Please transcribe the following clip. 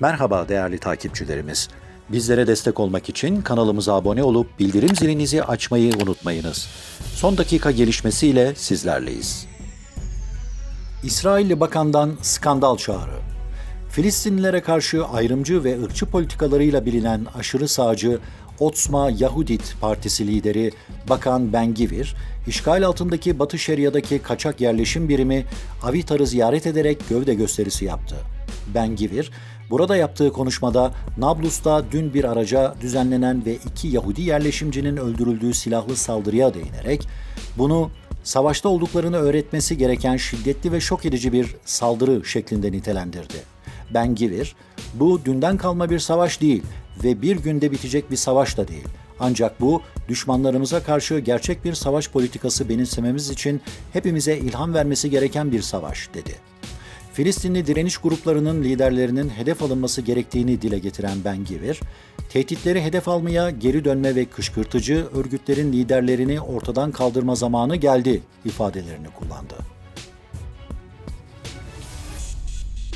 Merhaba değerli takipçilerimiz. Bizlere destek olmak için kanalımıza abone olup bildirim zilinizi açmayı unutmayınız. Son dakika gelişmesiyle sizlerleyiz. İsrailli bakandan skandal çağrı. Filistinlilere karşı ayrımcı ve ırkçı politikalarıyla bilinen aşırı sağcı Otzma Yahudit Partisi lideri Bakan Ben Gvir, işgal altındaki Batı Şeria'daki kaçak yerleşim birimi Avitar'ı ziyaret ederek gövde gösterisi yaptı. Ben Gvir, burada yaptığı konuşmada Nablus'ta dün bir araca düzenlenen ve iki Yahudi yerleşimcinin öldürüldüğü silahlı saldırıya değinerek bunu savaşta olduklarını öğretmesi gereken şiddetli ve şok edici bir saldırı şeklinde nitelendirdi. Ben Givir, bu dünden kalma bir savaş değil ve bir günde bitecek bir savaş da değil. Ancak bu düşmanlarımıza karşı gerçek bir savaş politikası benimsememiz için hepimize ilham vermesi gereken bir savaş dedi. Filistinli direniş gruplarının liderlerinin hedef alınması gerektiğini dile getiren Ben Givir, tehditleri hedef almaya geri dönme ve kışkırtıcı örgütlerin liderlerini ortadan kaldırma zamanı geldi ifadelerini kullandı.